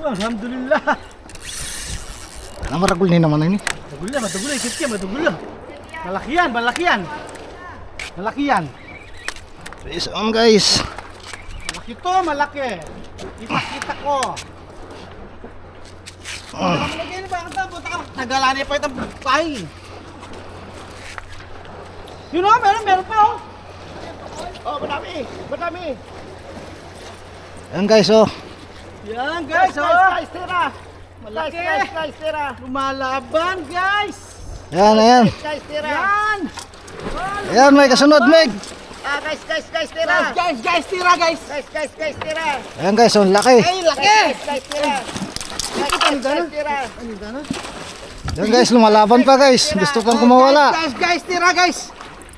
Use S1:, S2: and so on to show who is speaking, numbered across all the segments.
S1: Alhamdulillah.
S2: Ano maragul ni naman ini?
S1: Matugul na, matugul na. Ikit ka, matugul na. Malaki yan, malaki yan. Malaki yan.
S2: Fish on guys.
S1: Malaki to, malaki. Kita-kita ko.
S2: Ah.
S1: Lagyan ba ang tabo? Tagalani pa itong pahay. Yun o, meron, meron pa oh. Oh, madami, madami.
S2: Ayan guys oh.
S1: Yan guys, oh.
S3: Guys, tira.
S1: Malaki.
S3: Guys, guys, guys, tira.
S1: Lumalaban guys.
S2: Ayan, ayan.
S3: Guys, tira.
S1: Yan.
S2: Ayan, may kasunod, Meg.
S3: Ah, guys, guys, guys,
S1: Guys,
S3: tira.
S1: guys, guys, tira guys.
S3: Guys, guys, guys, tira.
S2: Ayan guys, oh, laki.
S1: Ay, laki.
S3: Guys, guys, tira. Guys, guys, guys, tira.
S2: Ayan guys, lumalaban pa guys. Gusto pang kumawala.
S1: Guys, guys, tira guys.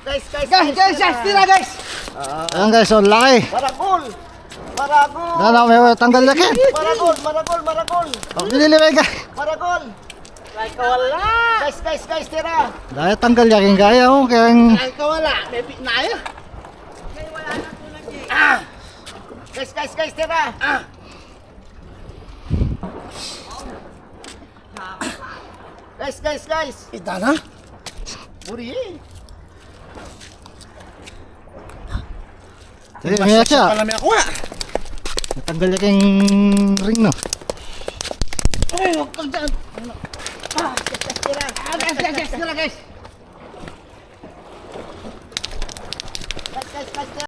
S3: Guys, guys,
S1: Guys, guys, guys, tira guys.
S2: Ayan guys, oh, laki.
S3: Maragol. Maragol.
S2: Ayan, oh, may tanggal yakit.
S3: Maragol, maragol, maragol.
S2: Oh, binili Meg.
S3: Maragol.
S1: Ay, kawala.
S3: Guys, guys, guys, tira.
S2: Dahil tanggal yaking gaya oh. Kaya yung...
S1: Ay, kawala. May pinaya.
S3: Guys, guys, guys, tira. Guys, guys, guys.
S1: Ita na.
S3: Buri.
S2: Sige, may siya.
S1: Pala may ako nga.
S2: Tanggal yaking ring no.
S1: Ay, huwag kang dyan.
S3: Guys, guys, tira.
S1: Ah, guys, guys, guys, tira guys.
S3: Guys, guys, guys, tira.